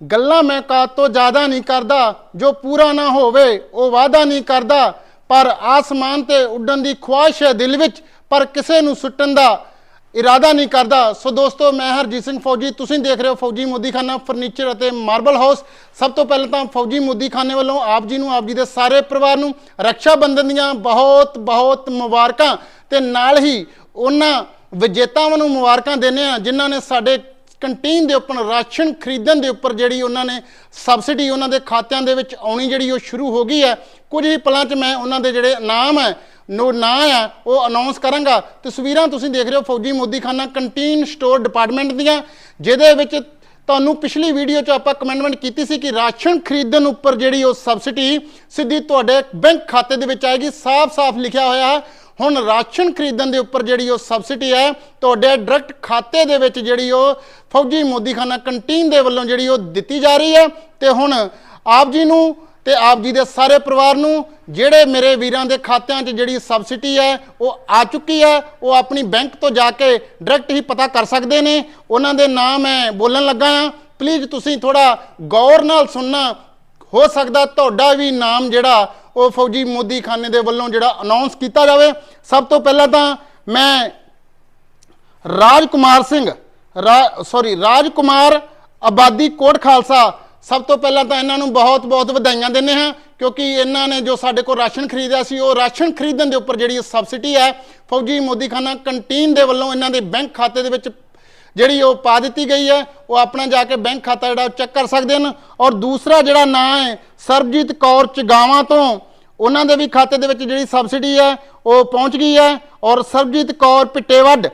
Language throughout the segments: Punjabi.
ਗੱਲਾਂ ਮੈਂ ਕਾਤ ਤੋਂ ਜ਼ਿਆਦਾ ਨਹੀਂ ਕਰਦਾ, ਜੋ ਪੂਰਾ ਨਾ ਹੋਵੇ, ਉਹ ਵਾਅਦਾ ਨਹੀਂ ਕਰਦਾ। ਪਰ ਆਸਮਾਨ ਤੇ ਉੱਡਣ ਦੀ ਖੁਆਇਸ਼ ਹੈ ਦਿਲ ਵਿੱਚ, ਪਰ ਕਿਸੇ ਨੂੰ ਸੁੱਟਣ ਦਾ ਇਰਾਦਾ ਨਹੀਂ ਕਰਦਾ। ਸੋ ਦੋਸਤੋ, ਮੈਂ ਹਰਜੀਤ ਸਿੰਘ ਫੌਜੀ, ਤੁਸੀਂ ਦੇਖ ਰਹੇ ਹੋ ਫੌਜੀ ਮੋਦੀਖਾਨਾ ਫਰਨੀਚਰ ਅਤੇ ਮਾਰਬਲ ਹਾਊਸ। ਸਭ ਤੋਂ ਪਹਿਲਾਂ ਤਾਂ ਫੌਜੀ ਮੋਦੀਖਾਨੇ ਵੱਲੋਂ ਆਪ ਜੀ ਨੂੰ, ਆਪ ਜੀ ਦੇ ਸਾਰੇ ਪਰਿਵਾਰ ਨੂੰ ਰੱਖਿਆ ਬੰਧਨ ਦੀਆਂ ਬਹੁਤ ਬਹੁਤ ਮੁਬਾਰਕਾਂ। ਤੇ ਨਾਲ ਹੀ ਉਹਨਾਂ ਵਿਜੇਤਾਵਾਂ ਨੂੰ ਮੁਬਾਰਕਾਂ ਦਿੰਦੇ ਆ ਜਿਨ੍ਹਾਂ ਨੇ ਸਾਡੇ ਕੰਟੀਨ ਦੇ ਉੱਪਰ, ਰਾਸ਼ਨ ਖਰੀਦਣ ਦੇ ਉੱਪਰ ਜਿਹੜੀ ਉਹਨਾਂ ਨੇ ਸਬਸਿਡੀ ਉਹਨਾਂ ਦੇ ਖਾਤਿਆਂ ਦੇ ਵਿੱਚ ਆਉਣੀ ਜਿਹੜੀ ਉਹ ਸ਼ੁਰੂ ਹੋ ਗਈ ਹੈ, ਕੁਝ ਹੀ ਪਲਾਂ 'ਚ ਮੈਂ ਉਹਨਾਂ ਦੇ ਜਿਹੜੇ ਨਾਮ ਹੈ, ਨੋ ਨਾਂ ਆ ਉਹ ਅਨਾਉਂਸ ਕਰਾਂਗਾ। ਤਸਵੀਰਾਂ ਤੁਸੀਂ ਦੇਖ ਰਹੇ ਹੋ ਫੌਜੀ ਮੋਦੀਖਾਨਾ ਕੰਟੀਨ ਸਟੋਰ ਡਿਪਾਰਟਮੈਂਟ ਦੀਆਂ, ਜਿਹਦੇ ਵਿੱਚ ਤੁਹਾਨੂੰ ਪਿਛਲੀ ਵੀਡੀਓ 'ਚ ਆਪਾਂ ਕਮੈਂਟਮੈਂਟ ਕੀਤੀ ਸੀ ਕਿ ਰਾਸ਼ਨ ਖਰੀਦਣ ਉੱਪਰ ਜਿਹੜੀ ਉਹ ਸਬਸਿਡੀ ਸਿੱਧੀ ਤੁਹਾਡੇ ਬੈਂਕ ਖਾਤੇ ਦੇ ਵਿੱਚ ਆਏਗੀ। ਸਾਫ਼-ਸਾਫ਼ ਲਿਖਿਆ ਹੋਇਆ ਹੈ। ਹੁਣ ਰਾਸ਼ਨ ਖਰੀਦਣ ਦੇ ਉੱਪਰ ਜਿਹੜੀ ਉਹ ਸਬਸਿਡੀ ਹੈ, ਤੁਹਾਡੇ ਡਾਇਰੈਕਟ ਖਾਤੇ ਦੇ ਵਿੱਚ ਜਿਹੜੀ ਉਹ ਫੌਜੀ ਮੋਦੀਖਾਨਾ ਕੰਟੀਨ ਦੇ ਵੱਲੋਂ ਜਿਹੜੀ ਉਹ ਦਿੱਤੀ ਜਾ ਰਹੀ ਹੈ। ਤੇ ਹੁਣ ਆਪ ਜੀ ਨੂੰ ਤੇ ਆਪ ਜੀ ਦੇ ਸਾਰੇ ਪਰਿਵਾਰ ਨੂੰ ਜਿਹੜੇ ਮੇਰੇ ਵੀਰਾਂ ਦੇ ਖਾਤਿਆਂ 'ਚ ਜਿਹੜੀ ਸਬਸਿਡੀ ਹੈ, ਉਹ ਆ ਚੁੱਕੀ ਹੈ। ਉਹ ਆਪਣੀ ਬੈਂਕ ਤੋਂ ਜਾ ਕੇ ਡਾਇਰੈਕਟ ਹੀ ਪਤਾ ਕਰ ਸਕਦੇ ਨੇ। ਉਹਨਾਂ ਦੇ ਨਾਮ ਮੈਂ ਬੋਲਣ ਲੱਗਾ ਹਾਂ। ਪਲੀਜ਼ ਤੁਸੀਂ ਥੋੜਾ ਗੌਰ ਨਾਲ ਸੁਣਨਾ। ਹੋ ਸਕਦਾ ਤੁਹਾਡਾ ਵੀ ਨਾਮ ਜਿਹੜਾ ਉਹ ਫੌਜੀ ਮੋਦੀ ਖਾਨੇ ਦੇ ਵੱਲੋਂ ਜਿਹੜਾ ਅਨਾਉਂਸ ਕੀਤਾ ਜਾਵੇ, ਸਭ ਤੋਂ ਪਹਿਲਾਂ ਤਾਂ ਮੈਂ ਰਾਜ ਕੁਮਾਰ ਸਿੰਘ ਸੌਰੀ ਰਾਜ ਕੁਮਾਰ ਆਬਾਦੀ ਕੋਟ ਖਾਲਸਾ, ਸਭ ਤੋਂ ਪਹਿਲਾਂ ਤਾਂ ਇਹਨਾਂ ਨੂੰ ਬਹੁਤ-ਬਹੁਤ ਵਧਾਈਆਂ ਦਿੰਦੇ ਹਾਂ, ਕਿਉਂਕਿ ਇਹਨਾਂ ਨੇ ਜੋ ਸਾਡੇ ਕੋਲ ਰਾਸ਼ਨ ਖਰੀਦਿਆ ਸੀ, ਉਹ ਰਾਸ਼ਨ ਖਰੀਦਣ ਦੇ ਉੱਪਰ ਜਿਹੜੀ ਸਬਸਿਡੀ ਹੈ, ਫੌਜੀ ਮੋਦੀਖਾਨਾ ਕੰਟੀਨ ਦੇ ਵੱਲੋਂ ਇਹਨਾਂ ਦੇ ਬੈਂਕ ਖਾਤੇ ਦੇ ਵਿੱਚ ਜਿਹੜੀ ਉਹ ਪਾ ਦਿੱਤੀ ਗਈ ਹੈ, ਉਹ ਆਪਣਾ ਜਾ ਕੇ ਬੈਂਕ ਖਾਤਾ ਜਿਹੜਾ ਚੈੱਕ ਕਰ ਸਕਦੇ ਹਨ। ਔਰ ਦੂਸਰਾ ਜਿਹੜਾ ਨਾਂ ਹੈ, ਸਰਬਜੀਤ ਕੌਰ ਚਗਾਵਾਂ ਤੋਂ, ਉਹਨਾਂ ਦੇ ਵੀ ਖਾਤੇ ਦੇ ਵਿੱਚ ਜਿਹੜੀ ਸਬਸਿਡੀ ਹੈ, ਉਹ ਪਹੁੰਚ ਗਈ ਹੈ। ਔਰ ਸਰਬਜੀਤ ਕੌਰ ਪਿੱਟੇਵੱਡ।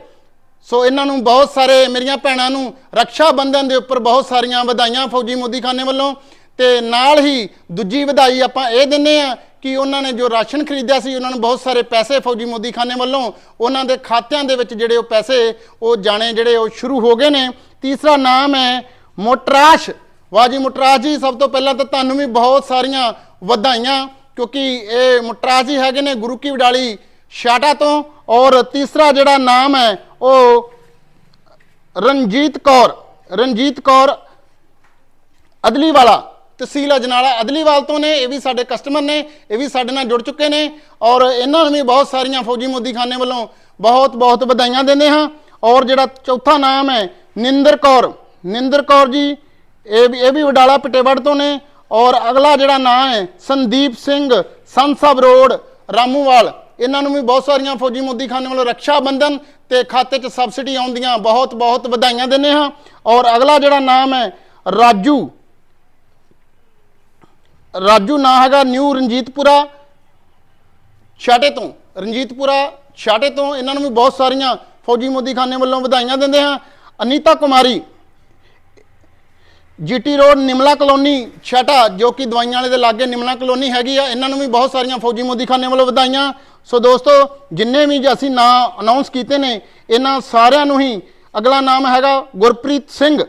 ਸੋ ਇਹਨਾਂ ਨੂੰ ਬਹੁਤ ਸਾਰੇ ਮੇਰੀਆਂ ਭੈਣਾਂ ਨੂੰ ਰੱਖਿਆ ਬੰਧਨ ਦੇ ਉੱਪਰ ਬਹੁਤ ਸਾਰੀਆਂ ਵਧਾਈਆਂ ਫੌਜੀ ਮੋਦੀਖਾਨੇ ਵੱਲੋਂ। ਤੇ ਨਾਲ ਹੀ ਦੂਜੀ ਵਧਾਈ ਆਪਾਂ ਇਹ ਦਿੰਨੇ ਆ ਕਿ ਉਹਨਾਂ ਨੇ ਜੋ ਰਾਸ਼ਨ ਖਰੀਦਿਆ ਸੀ, ਉਹਨਾਂ ਨੂੰ ਬਹੁਤ ਸਾਰੇ ਪੈਸੇ ਫੌਜੀ ਮੋਦੀਖਾਨੇ ਵੱਲੋਂ, ਉਹਨਾਂ ਦੇ ਖਾਤਿਆਂ ਦੇ ਵਿੱਚ ਜਿਹੜੇ ਉਹ ਪੈਸੇ, ਉਹ ਜਾਣੇ ਜਿਹੜੇ ਉਹ ਸ਼ੁਰੂ ਹੋ ਗਏ ਨੇ। ਤੀਸਰਾ ਨਾਮ ਹੈ ਮੋਟਰਾਸ਼। ਵਾਹ ਜੀ, ਮੋਟਰਾਸ਼ ਜੀ, ਸਭ ਤੋਂ ਪਹਿਲਾਂ ਤਾਂ ਤੁਹਾਨੂੰ ਵੀ ਬਹੁਤ ਸਾਰੀਆਂ ਵਧਾਈਆਂ, ਕਿਉਂਕਿ ਇਹ ਮੋਟਰਾਸ਼ ਜੀ ਹੈਗੇ ਨੇ ਗੁਰੂ ਕੀ ਵਡਾਲੀ ਸ਼ਾਟਾ ਤੋਂ। ਔਰ ਤੀਸਰਾ ਜਿਹੜਾ ਨਾਮ ਹੈ, ਉਹ ਰਣਜੀਤ ਕੌਰ ਰਣਜੀਤ ਕੌਰ ਅਦਲੀਵਾਲਾ। ਤਹਿਸੀਲ ਅਜਨਾਲਾ ਅਦਲੀਵਾਲ ਤੋਂ ਨੇ, ਇਹ ਵੀ ਸਾਡੇ ਕਸਟਮਰ ਨੇ, ਇਹ ਵੀ ਸਾਡੇ ਨਾਲ ਜੁੜ ਚੁੱਕੇ ਨੇ ਔਰ ਇਹਨਾਂ ਨੂੰ ਵੀ ਬਹੁਤ ਸਾਰੀਆਂ ਫੌਜੀ ਮੋਦੀਖਾਨੇ ਵੱਲੋਂ ਬਹੁਤ ਬਹੁਤ ਵਧਾਈਆਂ ਦਿੰਦੇ ਹਾਂ ਔਰ ਜਿਹੜਾ ਚੌਥਾ ਨਾਮ ਹੈ ਨਿੰਦਰ ਕੌਰ ਨਿੰਦਰ ਕੌਰ ਜੀ, ਇਹ ਵੀ ਇਹ ਵੀ ਵਡਾਲਾ ਪਟੇਵੜ ਤੋਂ ਨੇ ਔਰ ਅਗਲਾ ਜਿਹੜਾ ਨਾਮ ਹੈ ਸੰਦੀਪ ਸਿੰਘ, ਸੰਸਬ ਰੋਡ, ਰਾਮੂਵਾਲ, ਇਹਨਾਂ ਨੂੰ ਵੀ ਬਹੁਤ ਸਾਰੀਆਂ ਫੌਜੀ ਮੋਦੀਖਾਨੇ ਵੱਲੋਂ ਰੱਖਿਆ ਬੰਧਨ ਤੇ ਖਾਤੇ 'ਚ ਸਬਸਿਡੀ ਆਉਂਦੀਆਂ, ਬਹੁਤ ਬਹੁਤ ਵਧਾਈਆਂ ਦਿੰਦੇ ਹਾਂ ਔਰ ਅਗਲਾ ਜਿਹੜਾ ਨਾਮ ਹੈ ਰਾਜੂ ਰਾਜੂ ਨਾਂ ਹੈਗਾ ਨਿਊ ਰਣਜੀਤਪੁਰਾ, ਛਾਟੇ ਤੋਂ। ਰਣਜੀਤਪੁਰਾ, ਛਾਟੇ ਤੋਂ ਇਹਨਾਂ ਨੂੰ ਵੀ ਬਹੁਤ ਸਾਰੀਆਂ ਫੌਜੀ ਮੋਦੀਖਾਨੇ ਵੱਲੋਂ ਵਧਾਈਆਂ ਦਿੰਦੇ ਹਾਂ। Anita Kumari, GT road, Nimla colony, ਛਟਾ, ਜੋ ਕਿ ਦਵਾਈਆਂ ਵਾਲੇ ਦੇ ਲਾਗੇ ਨਿਮਲਾ ਕਲੋਨੀ ਹੈਗੀ ਆ, ਇਹਨਾਂ ਨੂੰ ਵੀ ਬਹੁਤ ਸਾਰੀਆਂ ਫੌਜੀ ਮੋਦੀਖਾਨੇ ਵੱਲੋਂ ਵਧਾਈਆਂ। ਸੋ ਦੋਸਤੋ, ਜਿੰਨੇ ਵੀ ਅਸੀਂ ਨਾਂ ਅਨਾਉਂਸ ਕੀਤੇ ਨੇ, ਇਹਨਾਂ ਸਾਰਿਆਂ ਨੂੰ ਹੀ ਅਗਲਾ ਨਾਮ ਹੈਗਾ ਗੁਰਪ੍ਰੀਤ ਸਿੰਘ।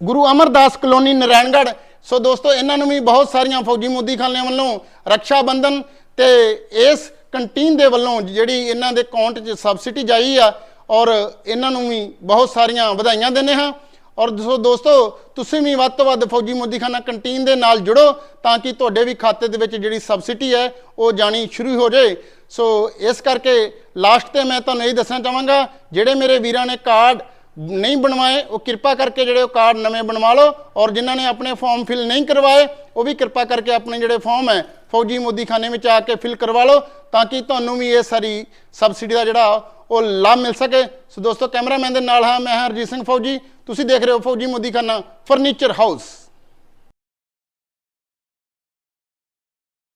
ਗੁਰੂ ਅਮਰਦਾਸ ਕਲੋਨੀ, ਨਰੈਣਗੜ੍ਹ। ਸੋ ਦੋਸਤੋ, ਇਹਨਾਂ ਨੂੰ ਵੀ ਬਹੁਤ ਸਾਰੀਆਂ ਫੌਜੀ ਮੋਦੀਖਾਨਿਆਂ ਵੱਲੋਂ ਰੱਖਿਆ ਬੰਧਨ ਤੇ ਇਸ ਕੰਟੀਨ ਦੇ ਵੱਲੋਂ ਜਿਹੜੀ ਇਹਨਾਂ ਦੇ ਅਕਾਊਂਟ 'ਚ ਸਬਸਿਡੀ ਜਾਈ ਆ ਔਰ ਇਹਨਾਂ ਨੂੰ ਵੀ ਬਹੁਤ ਸਾਰੀਆਂ ਵਧਾਈਆਂ ਦਿੰਦੇ ਹਾਂ। ਔਰ ਸੋ ਦੋਸਤੋ, ਤੁਸੀਂ ਵੀ ਵੱਧ ਤੋਂ ਵੱਧ ਫੌਜੀ ਮੋਦੀਖਾਨਾ ਕੰਟੀਨ ਦੇ ਨਾਲ ਜੁੜੋ ਤਾਂ ਕਿ ਤੁਹਾਡੇ ਵੀ ਖਾਤੇ ਦੇ ਵਿੱਚ ਜਿਹੜੀ ਸਬਸਿਡੀ ਹੈ, ਉਹ ਜਾਣੀ ਸ਼ੁਰੂ ਹੋ ਜਾਏ। ਸੋ ਇਸ ਕਰਕੇ ਲਾਸਟ ਤੇ ਮੈਂ ਤੁਹਾਨੂੰ ਇਹ ਦੱਸਣਾ ਚਾਹਾਂਗਾ, ਜਿਹੜੇ ਮੇਰੇ ਵੀਰਾਂ ਨੇ ਕਾਰਡ ਨਹੀਂ ਬਣਵਾਏ, ਉਹ ਕਿਰਪਾ ਕਰਕੇ ਜਿਹੜੇ ਉਹ ਕਾਰਡ ਨਵੇਂ ਬਣਵਾ ਲਓ ਔਰ ਜਿਨ੍ਹਾਂ ਨੇ ਆਪਣੇ ਫਾਰਮ ਫਿਲ ਨਹੀਂ ਕਰਵਾਏ, ਉਹ ਵੀ ਕਿਰਪਾ ਕਰਕੇ ਆਪਣੇ ਜਿਹੜੇ ਫਾਰਮ ਹੈ, ਫੌਜੀ ਮੋਦੀਖਾਨੇ ਵਿੱਚ ਆ ਕੇ ਫਿਲ ਕਰਵਾ ਲਓ ਤਾਂ ਕਿ ਤੁਹਾਨੂੰ ਵੀ ਇਹ ਸਾਰੀ ਸਬਸਿਡੀ ਦਾ ਜਿਹੜਾ ਉਹ ਲਾਭ ਮਿਲ ਸਕੇ। ਸੋ ਦੋਸਤੋ, ਕੈਮਰਾਮੈਨ ਦੇ ਨਾਲ ਹਾਂ, ਮੈਂ ਹਰਜੀਤ ਸਿੰਘ ਫੌਜੀ। ਤੁਸੀਂ ਦੇਖ ਰਹੇ ਹੋ ਫੌਜੀ ਮੋਦੀਖਾਨਾ ਫਰਨੀਚਰ ਹਾਊਸ।